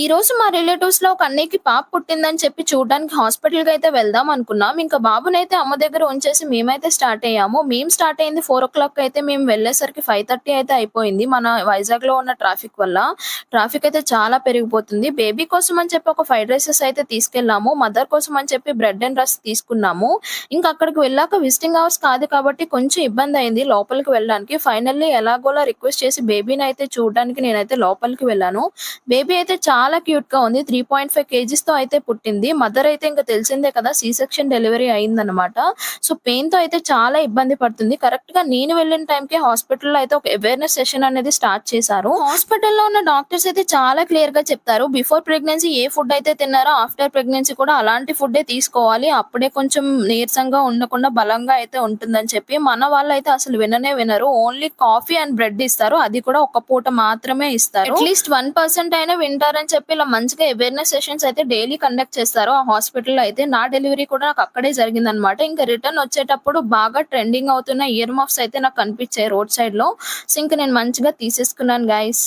ఈ రోజు మా రిలేటివ్స్లో ఒక అన్నయ్యకి పాప పుట్టిందని చెప్పి చూడడానికి హాస్పిటల్కి అయితే వెళ్దాం అనుకున్నాం. ఇంకా బాబునైతే అమ్మ దగ్గర ఉంచేసి మేమైతే స్టార్ట్ అయ్యాము. మేము స్టార్ట్ అయింది ఫోర్ ఓ క్లాక్ అయితే మేము వెళ్ళేసరికి ఫైవ్ థర్టీ అయితే అయిపోయింది మన వైజాగ్లో ఉన్న ట్రాఫిక్ వల్ల. ట్రాఫిక్ అయితే చాలా పెరిగిపోతుంది. బేబీ కోసం అని చెప్పి ఒక ఫైవ్ రైసెస్ అయితే తీసుకెళ్ళాము. మదర్ కోసం అని చెప్పి బ్రెడ్ అండ్ రస్ తీసుకున్నాము. ఇంకా అక్కడికి వెళ్ళాక విజిటింగ్ అవర్స్ కాదు కాబట్టి కొంచెం ఇబ్బంది అయింది లోపలికి వెళ్ళడానికి. ఫైనల్లీ ఎలాగోలా రిక్వెస్ట్ చేసి బేబీని అయితే చూడడానికి నేనైతే లోపలికి వెళ్ళాను. బేబీ అయితే చాలా చాలా క్యూట్గా ఉంది. త్రీ పాయింట్ ఫైవ్ కేజీస్తో అయితే పుట్టింది. మదర్ అయితే ఇంకా తెలిసిందే కదా సి సెక్షన్ డెలివరీ అయిందనమాట సో పెయిన్తో అయితే చాలా ఇబ్బంది పడుతుంది. కరెక్ట్గా నేను వెళ్ళిన టైం కి హాస్పిటల్లో అయితే ఒక అవేర్నెస్ సెషన్ అనేది స్టార్ట్ చేశారు. హాస్పిటల్లో ఉన్న డాక్టర్స్ అయితే చాలా క్లియర్గా చెప్తారు. బిఫోర్ ప్రెగ్నెన్సీ ఏ ఫుడ్ అయితే తిన్నారో ఆఫ్టర్ ప్రెగ్నెన్సీ కూడా అలాంటి ఫుడ్ తీసుకోవాలి. అప్పుడే కొంచెం నీరసంగా ఉండకుండా బలంగా అయితే ఉంటుందని చెప్పి మన వాళ్ళు అయితే అసలు విననే వినరు. ఓన్లీ కాఫీ అండ్ బ్రెడ్ ఇస్తారు. అది కూడా ఒక పూట మాత్రమే ఇస్తారు. అట్లీస్ట్ వన్ పర్సెంట్ అయినా వింటారని చెప్పి ఇలా మంచిగా అవేర్నెస్ సెషన్స్ అయితే డైలీ కండక్ట్ చేస్తారు. ఆ హాస్పిటల్ అయితే నా డెలివరీ కూడా నాకు అక్కడే జరిగింది అనమాట ఇంకా రిటర్న్ వచ్చేటప్పుడు బాగా ట్రెండింగ్ అవుతున్న ఇయర్ మఫ్స్ అయితే నాకు కనిపించాయి రోడ్ సైడ్లో. సో ఇంకా నేను మంచిగా తీసేసుకున్నాను గైస్